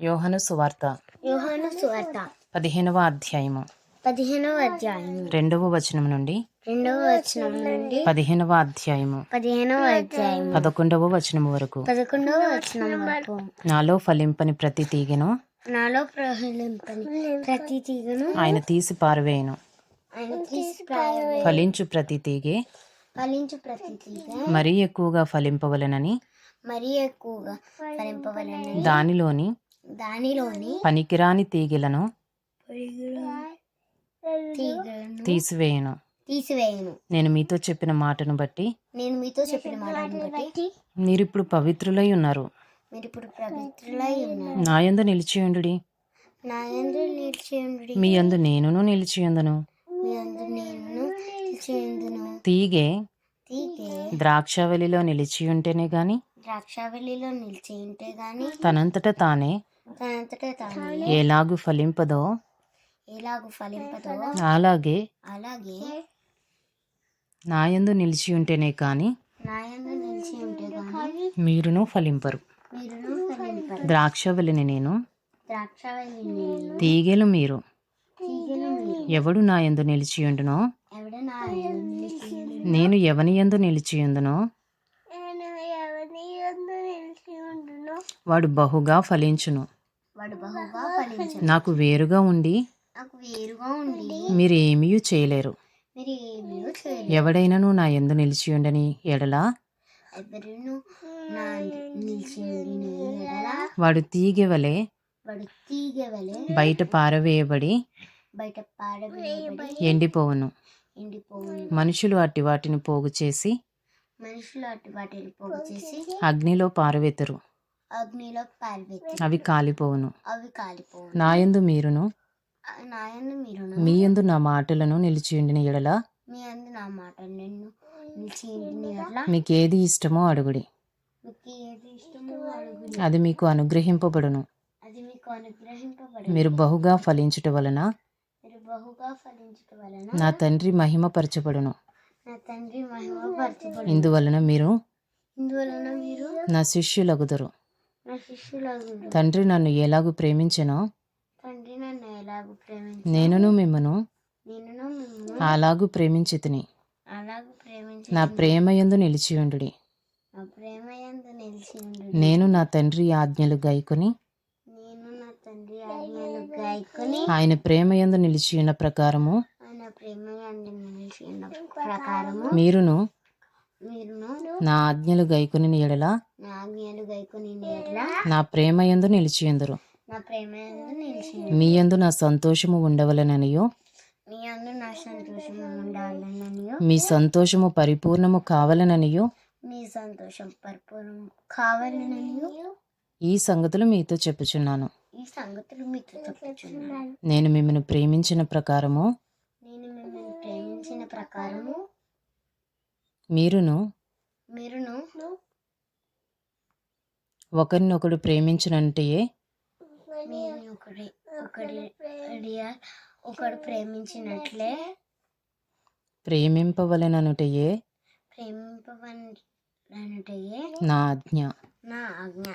యోహను సువార్త యోహాను సువార్త పదిహేనవ అధ్యాయము పదిహేనవ అధ్యాయం రెండవ వచనం నుండి రెండవ వచనం నుండి పదిహేనవ అధ్యాయము పదిహేనవ అధ్యాయం పదకొండవ వచనం వరకు పదకొండవ వచనం వరకు నాలో ఫలింపని ప్రతి తీగను నాలో ప్రహలింపని ప్రతి తీగను ఆయన తీసి పారవేయను ఆయన తీసి ప్రాయ- ఫలించు ప్రతి తీగే ఫలించు ప్రతి తీగ మరీ ఎక్కువగా ఫలింపవలెనని మరీ ఎక్కువగా ఫలింపవలని దానిలోని దానిలోని పనికిరాని తీగలను తీసివేయను. తీసివేయను. నేను మీతో చెప్పిన మాటను బట్టి నేను మీతో చెప్పిన మాటను బట్టి మీరిప్పుడు పవిత్రులై ఉన్నారు. మీరు ఇప్పుడు పవిత్రులై ఉన్నారు. నా యందు నిలిచియుండుడి నా యందు నిలిచియుండుడి మీ యందు నేనును నిలిచియుందును మీ అందు నేను నిలిచియుందును తీగే తీగే ద్రాక్షవల్లిలో నిలిచియుంటేనే గాని ద్రాక్షావల్లిలో నిలిచి ఉంటే గాని తనంతట తానే తనంతట తాను ఎలాగు ఫలింపదో? ఎలాగూ ఫలింపదో? అలాగే. అలాగే. నాయందు నిలిచి ఉంటేనే కాని నా యందు నిలిచి ఉంటే గాని మీరును ఫలింపరు. మీరును ఫలింపరు. ద్రాక్షవల్లిని నేను ద్రాక్షావల్లి నేను తీగెలు మీరు. తీగలు మీరు. ఎవడు నా యందు నిలిచియుండునో ఎవడ నా యందు నిలిచి నేను ఎవని యందు నిలిచియుందునో నేను ఎవరి యందు నిలిచి ఉండును? వాడు బహుగా ఫలించును. వాడు బహుగా ఫలించు నాకు వేరుగా ఉండి నాకు వేరుగా ఉండి మీరు ఏమీ చేయలేరు. మీరు ఏమీ చేయలేదు ఎవడైనను నా ఎడలా? ఎవరును నా నిలిచి ఉండిన ఎడల? వాడు తీగెవలే? వాడు తీగ వలె బయట పారవేయబడి బయట ఎండిపోవును. ఎండిపోవును. మనుషులు అట్టి వాటిని పోగు చేసి మనుషులు అటు వాటిని పోగు చేసి అగ్నిలో పారవెత్తరు అగ్నిలో అవి కాలిపోవును. అవి కాలిపోవును. నాయందు మీరును. నాయన మీరును. మీ యందు నా మాటలను నిలిచియుండిన ఎడల మీ నా మాట నిన్ను నిలిచి ఉండిన ఎడల మీకేది ఇష్టమో అడుగుడి. మీకు ఏది ఇష్టమో అడుగుడి. అది మీకు అనుగ్రహింపబడును. అది మీకు అనుగ్రహింపబడి మీరు బహుగా ఫలించుట వలన మీరు బహుగా ఫలించటం వలన నా తండ్రి మహిమపరచబడును. నా తండ్రి మహిమపరచబడి ఇందువలన మీరు ఇందువలన మీరు నా శిష్యులగుదరు. తండ్రి నన్ను ఎలాగూ ప్రేమించెనో నన్ను మిమ్మను అలాగూ ప్రేమించి తిని అలాగ ప్రేమించి నా ప్రేమ యందు నిలిచియుండుడి నా ప్రేమ యందు నిలిచి ఉండు నేను నా తండ్రి ఆజ్ఞలు గాయకొని ఆయన ప్రేమ నిలిచియున్న ప్రకారము నిలిచి ఉన్న మీరును నా ఆజ్ఞలు గైకొని ఎడల. నా ప్రేమ యందు నిలిచియుందురు మీ యందు నా సంతోషము ఉండవలననియో. మీ సంతోషము పరిపూర్ణము కావాలననియో. మీ సంతోషం పరిపూర్ణం కావాలననియో. ఈ సంగతులు మీతో చెప్పుచున్నాను. ఈ సంగతులు మీతో చెప్పుచున్నాను. నేను మిమ్మల్ని ప్రేమించిన ప్రకారము. నేను మిమ్మల్ని ప్రేమించిన ప్రకారము. మీరును మీరును ఒకరినొకడు ప్రేమించినంటయే మీరు ఒకడి ప్రేమించినట్లే ప్రేమింపవలననుటయే ప్రేమింపవనటయే నా ఆజ్ఞ. నా ఆజ్ఞ.